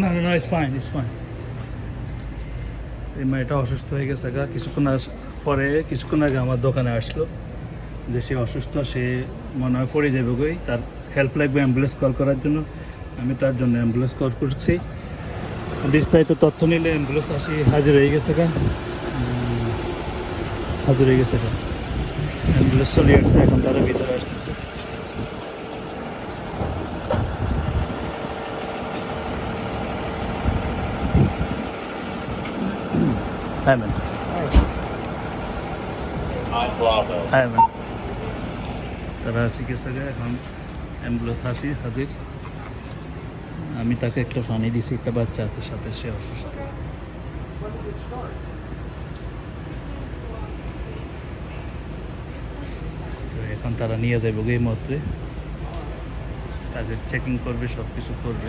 না না না ইটস ফাইন ইটস ফাইন এই মেয়েটা অসুস্থ হয়ে গেছে গা। কিছুক্ষণ পরে কিছুক্ষণ আগে আমার দোকানে আসলো। যে সে অসুস্থ, সে মনে হয় পড়ে যাবে গই তার হেল্প লাগবে অ্যাম্বুলেন্স কল করার জন্য। আমি তার জন্য অ্যাম্বুলেন্স কল করছি। বিস্তারিত তথ্য নিলে অ্যাম্বুলেন্স আসি, হাজির হয়ে গেছে গা। হাজির হয়ে গেছে গা। অ্যাম্বুলেন্স চলে আসছে, এখন তারা ভিতরে আসতেছে। হ্যাঁ ম্যাম হ্যাঁ ম্যাম তারা চিকিৎসকে এখন অ্যাম্বুলেন্স হাসি হাজির আমি তাকে একটা পানি দিছি, একটা বাচ্চা আছে, সাথে সে অসুস্থ। এখন তারা নিয়ে যাবে এই মুহূর্তে তাকে চেকিং করবে সব কিছু করবে।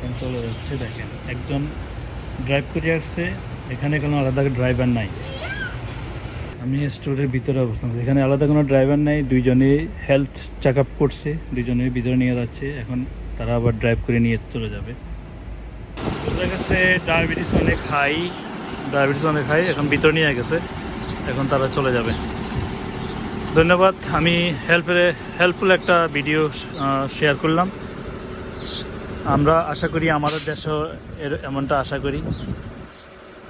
এখন চলে যাচ্ছে, দেখেন। একজন ড্রাইভ করে আসছে, এখানে কোনো আলাদা ড্রাইভার নাই। আমি স্টোরের ভিতরে অবস্থান এখানে আলাদা কোনো ড্রাইভার নাই দুইজনে হেলথ চেক আপ করছে দুইজনের ভিতরে নিয়ে যাচ্ছে। এখন তারা আবার ড্রাইভ করে নিয়ে চলে যাবে। ডায়াবেটিস অনেক হাই ডায়াবেটিস অনেক হাই এখন ভিতরে নিয়ে গেছে। এখন তারা চলে যাবে। ধন্যবাদ। আমি হেল্পের হেল্পফুল একটা ভিডিও শেয়ার করলাম। আমরা আশা করি আমাদের দেশেও এর এমনটা আশা করি।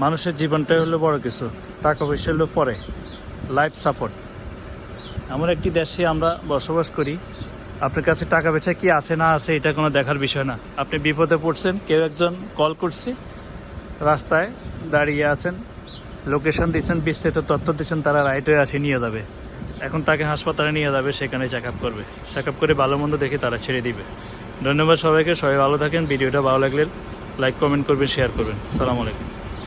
মানুষের জীবনটাই হলো বড় কিছু, টাকা পয়সা হলো পরে লাইফ সাপোর্ট এমন একটি দেশে আমরা বসবাস করি, আপনার কাছে টাকা পয়সা কি আছে না আছে এটা কোনো দেখার বিষয় না। আপনি বিপদে পড়ছেন, কেউ একজন কল করছে, রাস্তায় দাঁড়িয়ে আছেন লোকেশন দিচ্ছেন বিস্তারিত তথ্য দিচ্ছেন তারা রাইট আসে নিয়ে যাবে। এখন তাকে হাসপাতালে নিয়ে যাবে, সেখানে চেক আপ করবে। চেক আপ করে ভালো মন্দ দেখে তারা ছেড়ে দিবে। ধন্যবাদ সবাইকে, সবাই ভালো থাকেন, ভিডিওটা ভালো লাগলে লাইক কমেন্ট করবেন শেয়ার করবেন। সালাম আলাইকুম।